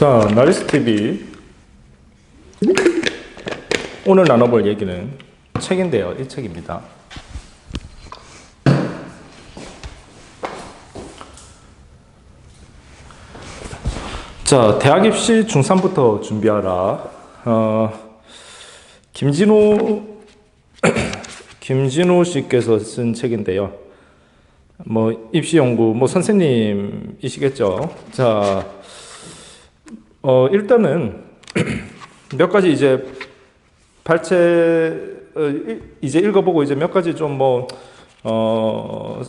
자, 나리스 TV 오늘 나눠볼 얘기는 책인데요. 이 책입니다. 자, 대학 입시 중3부터 준비하라. 어, 김진호 김진호 씨께서 쓴 책인데요. 뭐 입시 연구 뭐 선생님이시겠죠. 자, 어 일단은 몇 가지 이제 발췌 어, 일- 이제 읽어보고 이제 몇 가지 좀 뭐 어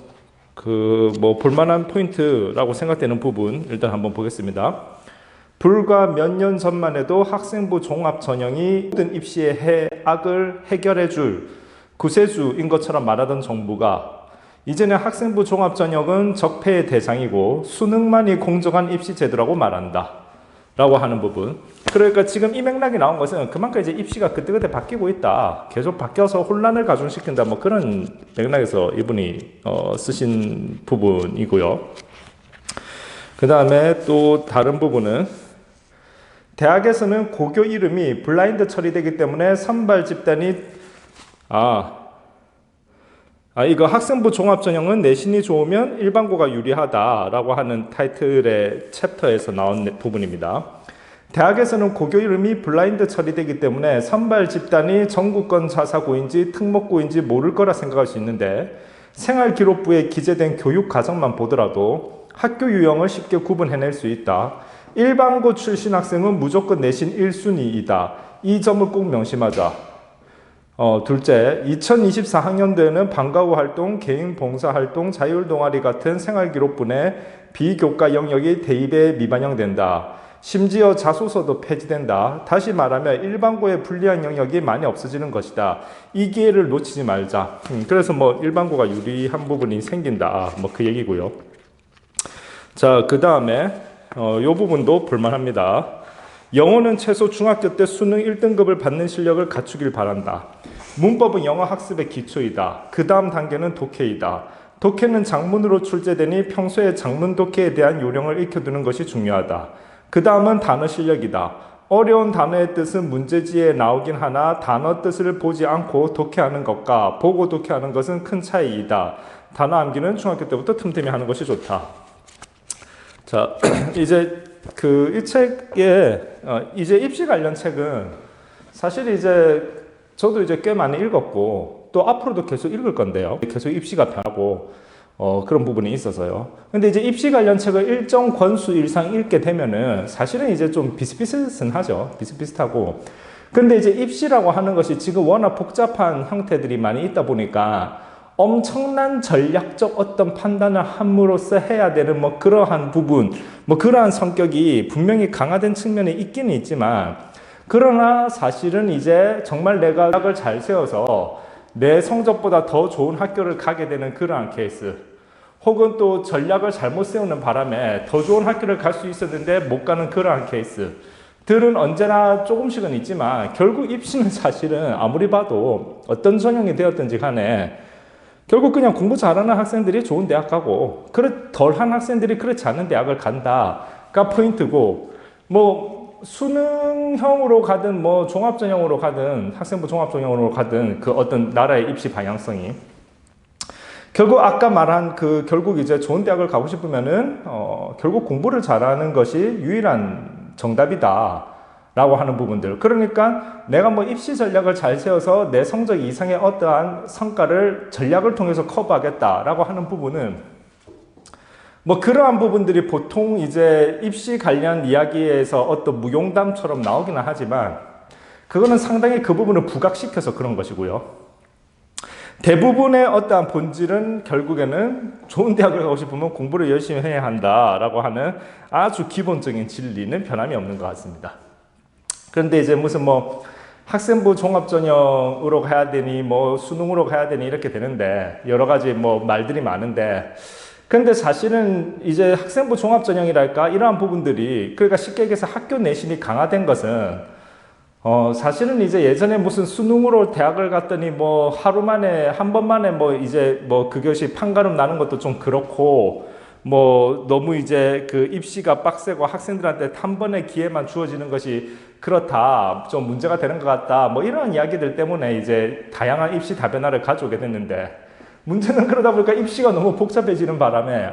그 뭐 볼만한 포인트라고 생각되는 부분 일단 한번 보겠습니다. 불과 몇 년 전만 해도 학생부 종합 전형이 모든 입시의 해악을 해결해 줄 구세주인 것처럼 말하던 정부가 이제는 학생부 종합 전형은 적폐의 대상이고 수능만이 공정한 입시 제도라고 말한다. 라고 하는 부분. 그러니까 지금 이 맥락이 나온 것은 그만큼 이제 입시가 그때그때 바뀌고 있다. 계속 바뀌어서 혼란을 가중시킨다. 뭐 그런 맥락에서 이분이 어, 쓰신 부분이고요. 그 다음에 또 다른 부분은 대학에서는 고교 이름이 블라인드 처리되기 때문에 선발 집단이 아, 아 이거 학생부 종합 전형은 내신이 좋으면 일반고가 유리하다라고 하는 타이틀의 챕터에서 나온 내- 부분입니다. 대학에서는 고교 이름이 블라인드 처리되기 때문에 선발 집단이 전국권 자사고인지 특목고인지 모를 거라 생각할 수 있는데 생활기록부에 기재된 교육 과정만 보더라도 학교 유형을 쉽게 구분해낼 수 있다. 일반고 출신 학생은 무조건 내신 1순위이다. 이 점을 꼭 명심하자. 어, 둘째, 2024학년도에는 방과 후 활동, 개인 봉사 활동, 자율 동아리 같은 생활 기록분의 비교과 영역이 대입에 미반영된다. 심지어 자소서도 폐지된다. 다시 말하면 일반고의 불리한 영역이 많이 없어지는 것이다. 이 기회를 놓치지 말자. 음, 그래서 뭐 일반고가 유리한 부분이 생긴다. 뭐 그 얘기고요. 자, 그 다음에 어, 요 부분도 볼만합니다. 영어는 최소 중학교 때 수능 1등급을 받는 실력을 갖추길 바란다. 문법은 영어 학습의 기초이다. 그 다음 단계는 독해이다. 독해는 장문으로 출제되니 평소에 장문 독해에 대한 요령을 익혀두는 것이 중요하다. 그 다음은 단어 실력이다. 어려운 단어의 뜻은 문제지에 나오긴 하나 단어 뜻을 보지 않고 독해하는 것과 보고 독해하는 것은 큰 차이이다. 단어 암기는 중학교 때부터 틈틈이 하는 것이 좋다. 자, 이제 그 이 책에 어, 이제 입시 관련 책은 사실 이제 저도 이제 꽤 많이 읽었고 또 앞으로도 계속 읽을 건데요. 계속 입시가 변하고 어, 그런 부분이 있어서요. 근데 이제 입시 관련 책을 일정 권수 이상 읽게 되면은 사실은 이제 좀 비슷비슷은 하죠. 비슷비슷하고. 근데 이제 입시라고 하는 것이 지금 워낙 복잡한 형태들이 많이 있다 보니까 엄청난 전략적 어떤 판단을 함으로써 해야 되는 뭐 그러한 부분, 뭐 그러한 성격이 분명히 강화된 측면이 있기는 있지만 그러나 사실은 이제 정말 내가 학을 잘 세워서 내 성적보다 더 좋은 학교를 가게 되는 그러한 케이스 혹은 또 전략을 잘못 세우는 바람에 더 좋은 학교를 갈 수 있었는데 못 가는 그러한 케이스 들은 언제나 조금씩은 있지만 결국 입시는 사실은 아무리 봐도 어떤 전형이 되었든지 간에 결국 그냥 공부 잘하는 학생들이 좋은 대학 가고 덜한 학생들이 그렇지 않은 대학을 간다가 포인트고 뭐 수능형으로 가든 뭐 종합전형으로 가든 학생부 종합전형으로 가든 그 어떤 나라의 입시 방향성이 결국 아까 말한 그 결국 이제 좋은 대학을 가고 싶으면은 어 결국 공부를 잘하는 것이 유일한 정답이다. 라고 하는 부분들. 그러니까 내가 뭐 입시 전략을 잘 세워서 내 성적 이상의 어떠한 성과를 전략을 통해서 커버하겠다라고 하는 부분은 뭐 그러한 부분들이 보통 이제 입시 관련 이야기에서 어떤 무용담처럼 나오기는 하지만 그거는 상당히 그 부분을 부각시켜서 그런 것이고요. 대부분의 어떠한 본질은 결국에는 좋은 대학을 가고 싶으면 공부를 열심히 해야 한다라고 하는 아주 기본적인 진리는 변함이 없는 것 같습니다. 그런데 이제 무슨 뭐 학생부 종합전형으로 가야 되니 뭐 수능으로 가야 되니 이렇게 되는데 여러 가지 뭐 말들이 많은데 근데 사실은 이제 학생부 종합전형이랄까 이러한 부분들이 그러니까 쉽게 얘기해서 학교 내신이 강화된 것은 어 사실은 이제 예전에 무슨 수능으로 대학을 갔더니 뭐 하루 만에 한 번 만에 뭐 이제 뭐 그것이 판가름 나는 것도 좀 그렇고 뭐 너무 이제 그 입시가 빡세고 학생들한테 한 번의 기회만 주어지는 것이 그렇다 좀 문제가 되는 것 같다 뭐 이런 이야기들 때문에 이제 다양한 입시 다변화를 가져오게 됐는데 문제는 그러다 보니까 입시가 너무 복잡해지는 바람에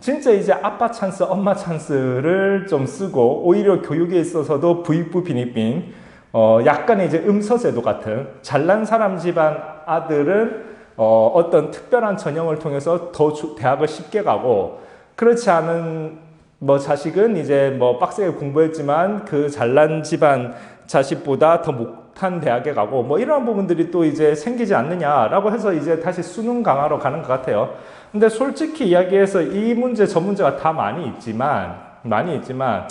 진짜 이제 아빠 찬스, 엄마 찬스를 좀 쓰고 오히려 교육에 있어서도 부익부 빈익빈 어 약간의 이제 음서제도 같은 잘난 사람 집안 아들은 어 어떤 특별한 전형을 통해서 더 주- 대학을 쉽게 가고 그렇지 않은 뭐 자식은 이제 뭐 빡세게 공부했지만 그 잘난 집안 자식보다 더 못한 대학에 가고 뭐 이런 부분들이 또 이제 생기지 않느냐라고 해서 이제 다시 수능 강화로 가는 것 같아요. 근데 솔직히 이야기해서 이 문제 저 문제가 다 많이 있지만 많이 있지만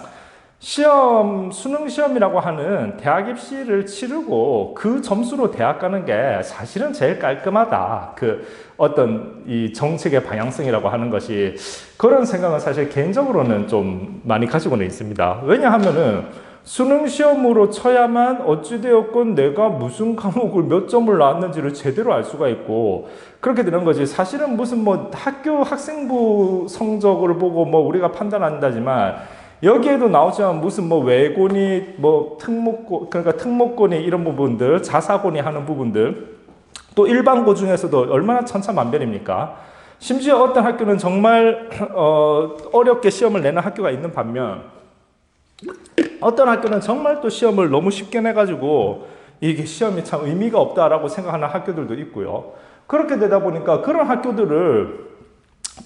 시험 수능 시험이라고 하는 대학 입시를 치르고 그 점수로 대학 가는 게 사실은 제일 깔끔하다. 그 어떤 이 정책의 방향성이라고 하는 것이 그런 생각은 사실 개인적으로는 좀 많이 가지고는 있습니다. 왜냐하면은 수능 시험으로 쳐야만 어찌되었건 내가 무슨 과목을 몇 점을 나왔는지를 제대로 알 수가 있고 그렇게 되는 거지. 사실은 무슨 뭐 학교 학생부 성적을 보고 뭐 우리가 판단한다지만 여기에도 나오지만 무슨 뭐 외곤이 뭐 특목고 그러니까 특목고니 이런 부분들 자사고니 하는 부분들 또 일반고 중에서도 얼마나 천차만별입니까? 심지어 어떤 학교는 정말 어, 어렵게 시험을 내는 학교가 있는 반면 어떤 학교는 정말 또 시험을 너무 쉽게 내가지고 이게 시험이 참 의미가 없다라고 생각하는 학교들도 있고요. 그렇게 되다 보니까 그런 학교들을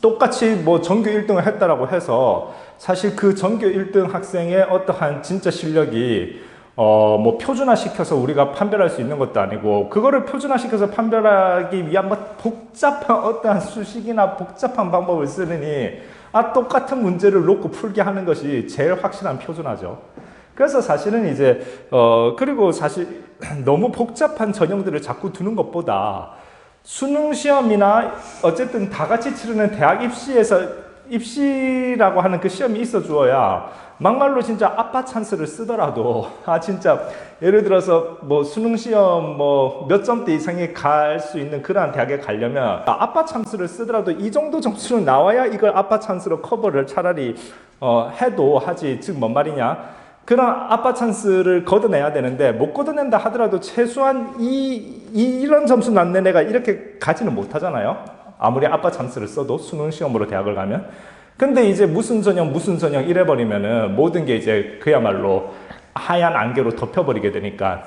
똑같이 뭐 전교 1등을 했다라고 해서 사실 그 전교 1등 학생의 어떠한 진짜 실력이 어 뭐 표준화 시켜서 우리가 판별할 수 있는 것도 아니고 그거를 표준화 시켜서 판별하기 위한 뭐 복잡한 어떠한 수식이나 복잡한 방법을 쓰느니 아 똑같은 문제를 놓고 풀게 하는 것이 제일 확실한 표준화죠. 그래서 사실은 이제 어 그리고 사실 너무 복잡한 전형들을 자꾸 두는 것보다 수능 시험이나 어쨌든 다 같이 치르는 대학 입시에서 입시라고 하는 그 시험이 있어 주어야 막말로 진짜 아빠 찬스를 쓰더라도 아 진짜 예를 들어서 뭐 수능 시험 뭐 몇 점대 이상이 갈수 있는 그러한 대학에 가려면 아빠 찬스를 쓰더라도 이 정도 점수는 나와야 이걸 아빠 찬스로 커버를 차라리 어 해도 하지 즉 뭔 말이냐 그런 아빠 찬스를 걷어내야 되는데 못 걷어낸다 하더라도 최소한 이, 이 이런 점수 낳는 애가 이렇게 가지는 못하잖아요. 아무리 아빠 찬스를 써도 수능 시험으로 대학을 가면. 근데 이제 무슨 전형 무슨 전형 이래 버리면은 모든 게 이제 그야말로 하얀 안개로 덮여버리게 되니까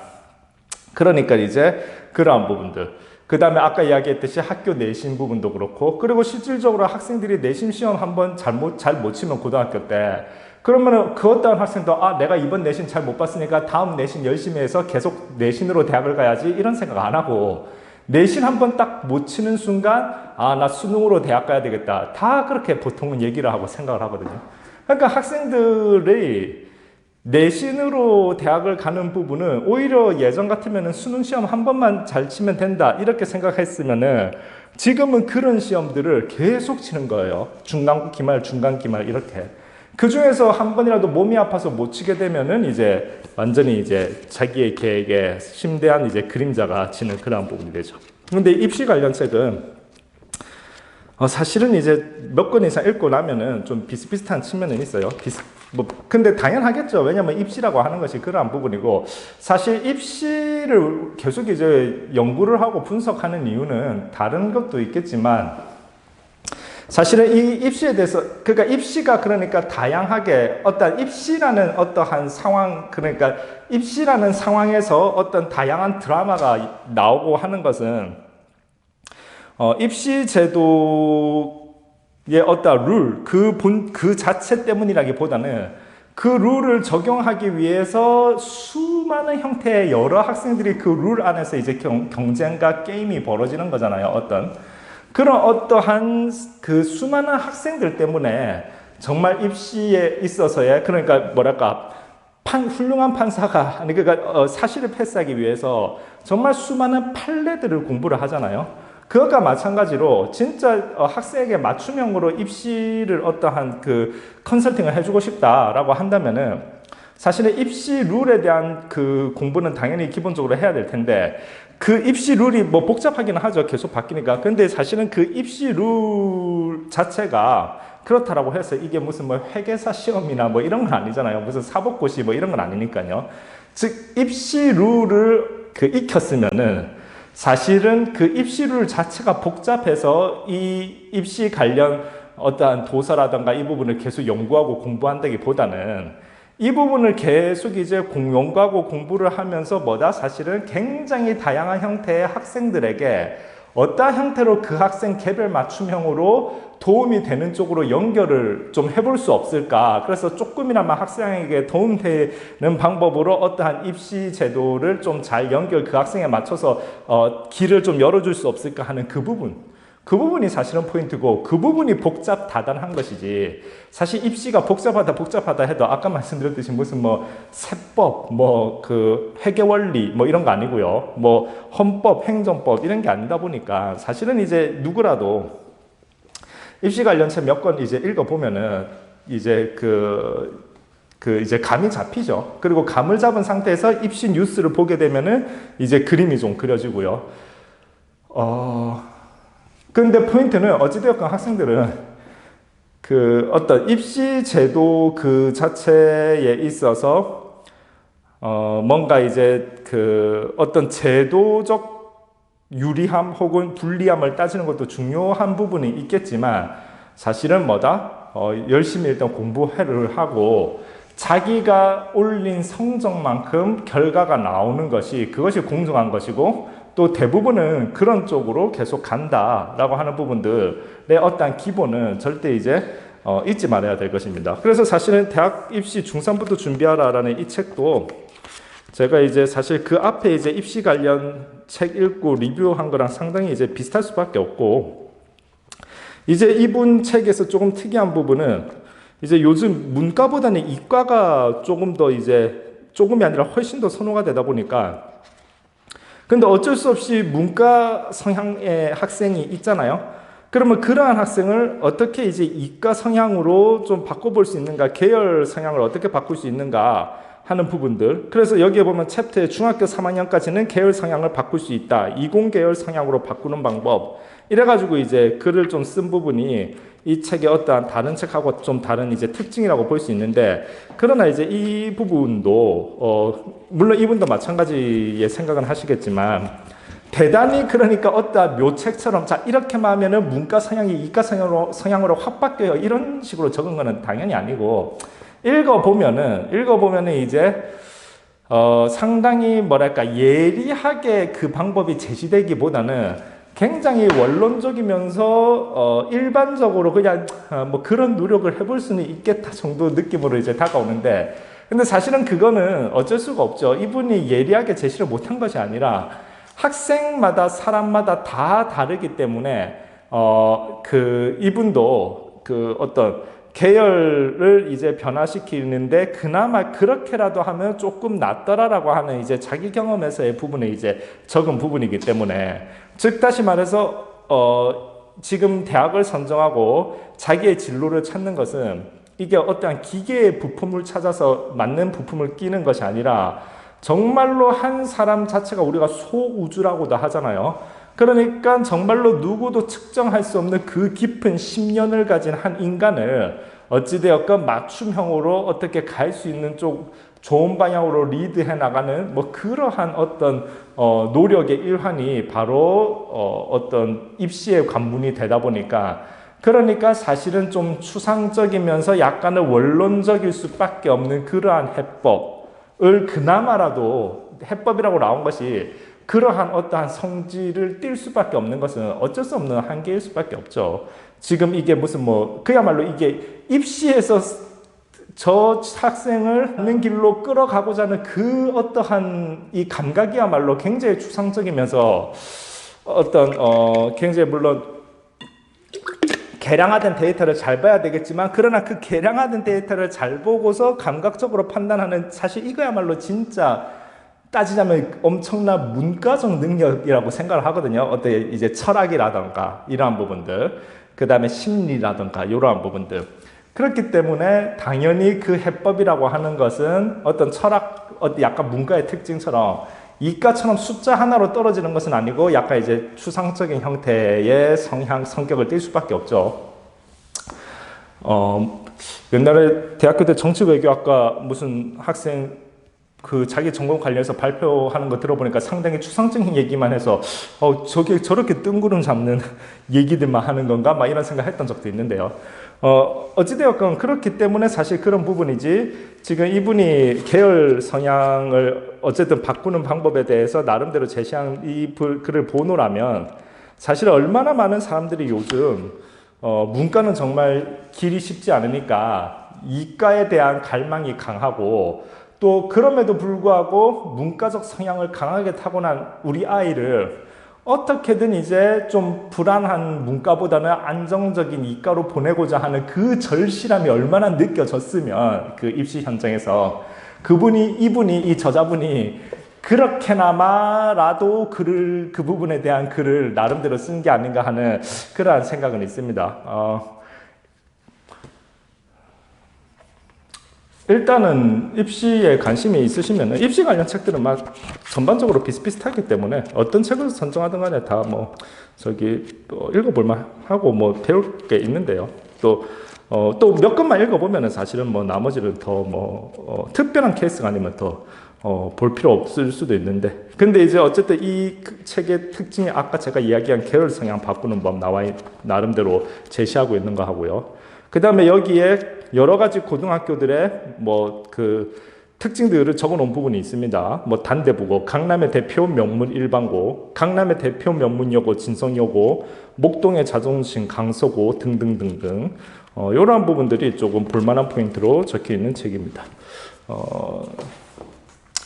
그러니까 이제 그러한 부분들. 그 다음에 아까 이야기했듯이 학교 내신 부분도 그렇고, 그리고 실질적으로 학생들이 내신 시험 한번 잘못, 잘 못 치면 고등학교 때, 그러면은 그 어떠한 학생도, 아, 내가 이번 내신 잘 못 봤으니까 다음 내신 열심히 해서 계속 내신으로 대학을 가야지, 이런 생각 안 하고, 내신 한 번 딱 못 치는 순간, 아, 나 수능으로 대학 가야 되겠다. 다 그렇게 보통은 얘기를 하고 생각을 하거든요. 그러니까 학생들이 내신으로 대학을 가는 부분은 오히려 예전 같으면 수능 시험 한 번만 잘 치면 된다 이렇게 생각했으면은 지금은 그런 시험들을 계속 치는 거예요. 중간 기말, 중간 기말 이렇게. 그 중에서 한 번이라도 몸이 아파서 못 치게 되면은 이제 완전히 이제 자기의 계획에 심대한 이제 그림자가 지는 그러한 부분이 되죠. 근데 입시 관련 책은 어, 사실은 이제 몇 권 이상 읽고 나면은 좀 비슷비슷한 측면은 있어요. 비슷, 뭐, 근데 당연하겠죠. 왜냐면 입시라고 하는 것이 그러한 부분이고, 사실 입시를 계속 이제 연구를 하고 분석하는 이유는 다른 것도 있겠지만, 사실은 이 입시에 대해서, 그러니까 입시가 그러니까 다양하게 어떤 입시라는 어떠한 상황, 그러니까 입시라는 상황에서 어떤 다양한 드라마가 나오고 하는 것은 어, 입시 제도의 어떤 룰, 그 본, 그 자체 때문이라기보다는 그 룰을 적용하기 위해서 수많은 형태의 여러 학생들이 그 룰 안에서 이제 경, 경쟁과 게임이 벌어지는 거잖아요. 어떤. 그런 어떠한 그 수많은 학생들 때문에 정말 입시에 있어서의 그러니까 뭐랄까 판, 훌륭한 판사가 아니 그러니까 어, 사실을 패스하기 위해서 정말 수많은 판례들을 공부를 하잖아요. 그것과 마찬가지로 진짜 어, 학생에게 맞춤형으로 입시를 어떠한 그 컨설팅을 해주고 싶다라고 한다면은 사실은 입시 룰에 대한 그 공부는 당연히 기본적으로 해야 될 텐데 그 입시 룰이 뭐 복잡하기는 하죠. 계속 바뀌니까. 근데 사실은 그 입시 룰 자체가 그렇다라고 해서 이게 무슨 뭐 회계사 시험이나 뭐 이런 건 아니잖아요. 무슨 사법고시 뭐 이런 건 아니니까요. 즉 입시 룰을 그 익혔으면은 사실은 그 입시 룰 자체가 복잡해서 이 입시 관련 어떠한 도서라든가 이 부분을 계속 연구하고 공부한다기보다는 이 부분을 계속 이제 공- 연구하고 공부를 하면서 뭐다 사실은 굉장히 다양한 형태의 학생들에게 어떠한 형태로 그 학생 개별 맞춤형으로 도움이 되는 쪽으로 연결을 좀 해볼 수 없을까. 그래서 조금이나마 학생에게 도움되는 방법으로 어떠한 입시 제도를 좀 잘 연결 그 학생에 맞춰서 어, 길을 좀 열어줄 수 없을까 하는 그 부분. 그 부분이 사실은 포인트고 그 부분이 복잡 다단한 것이지 사실 입시가 복잡하다 복잡하다 해도 아까 말씀드렸듯이 무슨 뭐 세법 뭐 그 회계 원리 뭐 이런 거 아니고요 뭐 헌법 행정법 이런 게 아니다 보니까 사실은 이제 누구라도 입시 관련 책 몇 권 이제 읽어 보면은 이제 그, 그 이제 감이 잡히죠. 그리고 감을 잡은 상태에서 입시 뉴스를 보게 되면은 이제 그림이 좀 그려지고요. 어, 근데 포인트는 어찌되었건 학생들은 그 어떤 입시 제도 그 자체에 있어서 어 뭔가 이제 그 어떤 제도적 유리함 혹은 불리함을 따지는 것도 중요한 부분이 있겠지만 사실은 뭐다? 어 열심히 일단 공부를 하고 자기가 올린 성적만큼 결과가 나오는 것이 그것이 공정한 것이고 또 대부분은 그런 쪽으로 계속 간다라고 하는 부분들의 어떠한 기본은 절대 이제 어, 잊지 말아야 될 것입니다. 그래서 사실은 대학 입시 중3부터 준비하라라는 이 책도 제가 이제 사실 그 앞에 이제 입시 관련 책 읽고 리뷰한 거랑 상당히 이제 비슷할 수밖에 없고 이제 이분 책에서 조금 특이한 부분은 이제 요즘 문과보다는 이과가 조금 더 이제 조금이 아니라 훨씬 더 선호가 되다 보니까 근데 어쩔 수 없이 문과 성향의 학생이 있잖아요. 그러면 그러한 학생을 어떻게 이제 이과 성향으로 좀 바꿔볼 수 있는가, 계열 성향을 어떻게 바꿀 수 있는가 하는 부분들. 그래서 여기에 보면 챕터에 중학교 3학년까지는 계열 성향을 바꿀 수 있다. 이공 계열 성향으로 바꾸는 방법. 이래가지고 이제 글을 좀 쓴 부분이 이 책의 어떠한 다른 책하고 좀 다른 이제 특징이라고 볼 수 있는데 그러나 이제 이 부분도 어 물론 이분도 마찬가지의 생각은 하시겠지만 대단히 그러니까 어떠한 묘책처럼 자 이렇게만 하면은 문과 성향이 이과 성향으로 성향으로 확 바뀌어요 이런 식으로 적은 거는 당연히 아니고 읽어 보면은 읽어 보면은 이제 어 상당히 뭐랄까 예리하게 그 방법이 제시되기보다는 굉장히 원론적이면서 어 일반적으로 그냥 어 뭐 그런 노력을 해볼 수는 있겠다 정도 느낌으로 이제 다가오는데 근데 사실은 그거는 어쩔 수가 없죠. 이분이 예리하게 제시를 못한 것이 아니라 학생마다 사람마다 다 다르기 때문에 어 그 이분도 그 어떤 계열을 이제 변화시키는데 그나마 그렇게라도 하면 조금 낫더라라고 하는 이제 자기 경험에서의 부분에 이제 적은 부분이기 때문에 즉 다시 말해서 어 지금 대학을 선정하고 자기의 진로를 찾는 것은 이게 어떠한 기계의 부품을 찾아서 맞는 부품을 끼는 것이 아니라 정말로 한 사람 자체가 우리가 소우주라고도 하잖아요. 그러니까 정말로 누구도 측정할 수 없는 그 깊은 10년을 가진 한 인간을 어찌되었건 맞춤형으로 어떻게 갈 수 있는 쪽 좋은 방향으로 리드해 나가는 뭐 그러한 어떤 어 노력의 일환이 바로 어 어떤 입시의 관문이 되다 보니까. 그러니까 사실은 좀 추상적이면서 약간은 원론적일 수밖에 없는 그러한 해법을 그나마라도 해법이라고 나온 것이 그러한 어떠한 성질을 띌 수밖에 없는 것은 어쩔 수 없는 한계일 수밖에 없죠. 지금 이게 무슨 뭐 그야말로 이게 입시에서 저 학생을 하는 길로 끌어가고자 하는 그 어떠한 이 감각이야말로 굉장히 추상적이면서 어떤 어 굉장히 물론 개량화된 데이터를 잘 봐야 되겠지만 그러나 그 개량화된 데이터를 잘 보고서 감각적으로 판단하는 사실 이거야말로 진짜 따지자면 엄청난 문과적 능력이라고 생각을 하거든요. 어떤 이제 철학이라던가 이러한 부분들, 그 다음에 심리라던가 이러한 부분들. 그렇기 때문에 당연히 그 해법이라고 하는 것은 어떤 철학, 약간 문과의 특징처럼 이과처럼 숫자 하나로 떨어지는 것은 아니고 약간 이제 추상적인 형태의 성향, 성격을 띌 수밖에 없죠. 어, 옛날에 대학교 때 정치외교학과 무슨 학생 그 자기 전공 관련해서 발표하는 거 들어보니까 상당히 추상적인 얘기만 해서 어 저게 저렇게 뜬구름 잡는 얘기들만 하는 건가 막 이런 생각 했던 적도 있는데요. 어 어찌되었건 그렇기 때문에 사실 그런 부분이지 지금 이분이 계열 성향을 어쨌든 바꾸는 방법에 대해서 나름대로 제시한 이 글- 글을 보노라면 사실 얼마나 많은 사람들이 요즘 어, 문과는 정말 길이 쉽지 않으니까 이과에 대한 갈망이 강하고 또 그럼에도 불구하고 문과적 성향을 강하게 타고난 우리 아이를 어떻게든 이제 좀 불안한 문과보다는 안정적인 이과로 보내고자 하는 그 절실함이 얼마나 느껴졌으면 그 입시 현장에서 그분이 이분이 이 저자분이 그렇게나마라도 글을 그 부분에 대한 글을 나름대로 쓴 게 아닌가 하는 그러한 생각은 있습니다. 어, 일단은 입시에 관심이 있으시면 입시 관련 책들은 막 전반적으로 비슷비슷하기 때문에 어떤 책을 선정하든 간에 다 뭐 저기 또 읽어볼만 하고 뭐 배울 게 있는데요. 또 어, 권만 읽어보면은 사실은 뭐 나머지는 더뭐 어, 특별한 케이스가 아니면 더 어, 볼 필요 없을 수도 있는데 근데 이제 어쨌든 이그 책의 특징이 아까 제가 이야기한 계열 성향 바꾸는 법 나와 있- 나름대로 제시하고 있는 거 하고요. 그 다음에 여기에 여러 가지 고등학교들의 뭐 그 특징들을 적어 놓은 부분이 있습니다. 뭐 단대부고, 강남의 대표 명문 일반고, 강남의 대표 명문여고 진성여고, 목동의 자존심 강서고 등등등등 어, 이러한 부분들이 조금 볼만한 포인트로 적혀 있는 책입니다. 어,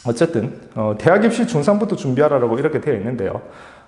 어쨌든 어, 대학 입시 중3부터 준비하라고 이렇게 되어 있는데요.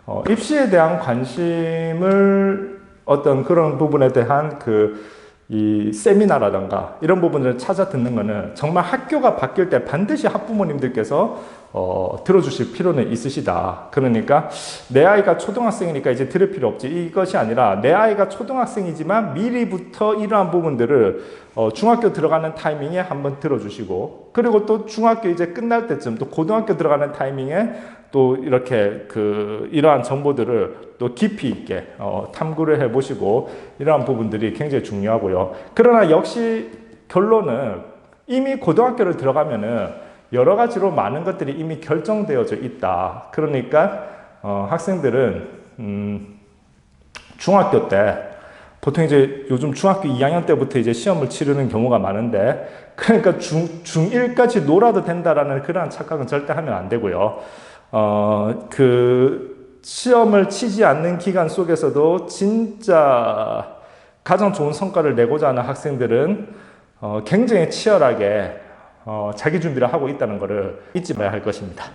어, 입시에 대한 관심을 어떤 그런 부분에 대한 그 이 세미나라든가 이런 부분을 찾아 듣는 거는 정말 학교가 바뀔 때 반드시 학부모님들께서 어, 들어주실 필요는 있으시다. 그러니까 내 아이가 초등학생이니까 이제 들을 필요 없지. 이것이 아니라 내 아이가 초등학생이지만 미리부터 이러한 부분들을 어, 중학교 들어가는 타이밍에 한번 들어주시고 그리고 또 중학교 이제 끝날 때쯤 또 고등학교 들어가는 타이밍에 또 이렇게 그 이러한 정보들을 또 깊이 있게 어, 탐구를 해보시고 이러한 부분들이 굉장히 중요하고요. 그러나 역시 결론은 이미 고등학교를 들어가면은 여러 가지로 많은 것들이 이미 결정되어져 있다. 그러니까 어, 학생들은 음, 중학교 때 보통 이제 요즘 중학교 2학년 때부터 이제 시험을 치르는 경우가 많은데 그러니까 중, 중1까지 놀아도 된다라는 그러한 착각은 절대 하면 안 되고요. 어, 그 시험을 치지 않는 기간 속에서도 진짜 가장 좋은 성과를 내고자 하는 학생들은 어, 굉장히 치열하게 어, 자기 준비를 하고 있다는 것을 잊지 말아야 할 것입니다.